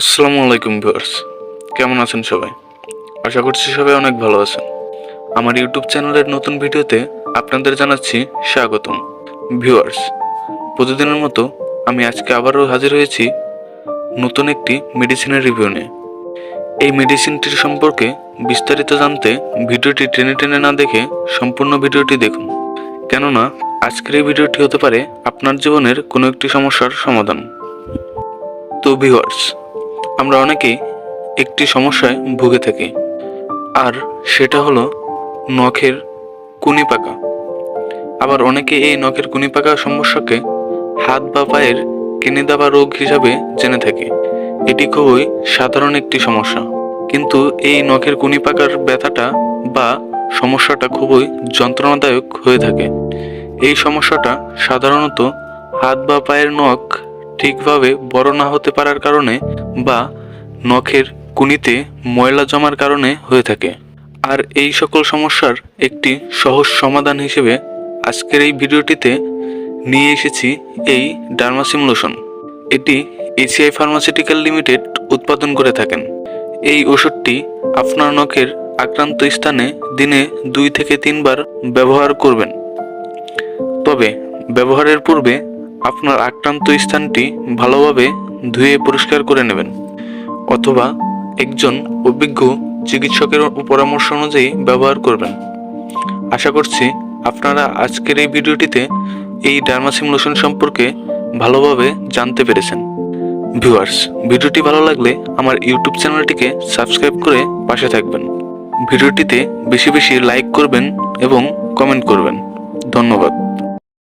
আসসালামু আলাইকুম ভিউয়ার্স। কেমন আছেন সবাই? আশা করছি সবাই অনেক ভালো আছেন। আমার ইউটিউব চ্যানেলের নতুন ভিডিওতে আপনাদের জানাচ্ছি স্বাগতম। ভিউয়ার্স, প্রতিদিনের মতো আমি আজকে আবারও হাজির হয়েছি নতুন একটি মেডিসিনের রিভিউ নিয়ে। এই মেডিসিনটির সম্পর্কে বিস্তারিত জানতে ভিডিওটি টেনে টেনে না দেখে সম্পূর্ণ ভিডিওটি দেখুন। কেননা, আজকের এই ভিডিওটি হতে পারে আপনার জীবনের কোনো একটি সমস্যার সমাধান। তো ভিউয়ার্স আমরা অনেকেই একটি সমস্যায় ভুগে থাকি। আর সেটা হলো নখের কুনি পাকা আবার অনেকে এই নখের কুনি পাকা সমস্যাকে হাত বা পায়ের কেনে দেওয়া রোগ হিসাবে জেনে থাকে। এটি খুবই সাধারণ একটি সমস্যা। কিন্তু এই নখের কুনি পাকার ব্যথাটা বা সমস্যাটা খুবই যন্ত্রণাদায়ক হয়ে থাকে। এই সমস্যাটা সাধারণত হাত বা পায়ের নখ ঠিকভাবে বড় না হতে পারার কারণে বা নখের কুনিতে ময়লা জমার কারণে হয়ে থাকে। আর এই সকল সমস্যার একটি সহজ সমাধান হিসেবে আজকের এই ভিডিওটিতে নিয়ে এসেছি এই ডার্মাসিম লোশন এটি এসিআই ফার্মাসিউটিক্যাল লিমিটেড উৎপাদন করে থাকেন। এই ওষুধটি আপনার নখের আক্রান্ত স্থানে দিনে দুই থেকে তিনবার ব্যবহার করবেন। তবে ব্যবহারের পূর্বে আপনার আক্রান্ত স্থানটি ভালোভাবে ধুয়ে পরিষ্কার করে নেবেন, অথবা একজন অভিজ্ঞ চিকিৎসকের পরামর্শ অনুযায়ী ব্যবহার করবেন। আশা করছি আপনারা আজকের এই ভিডিওটিতে এই ডার্মাসিম লোশন সম্পর্কে ভালোভাবে জানতে পেরেছেন। ভিউয়ার্স, ভিডিওটি ভালো লাগলে আমার ইউটিউব চ্যানেলটিকে সাবস্ক্রাইব করে পাশে থাকবেন। ভিডিওটিতে বেশি বেশি লাইক করবেন এবং কমেন্ট করবেন। ধন্যবাদ।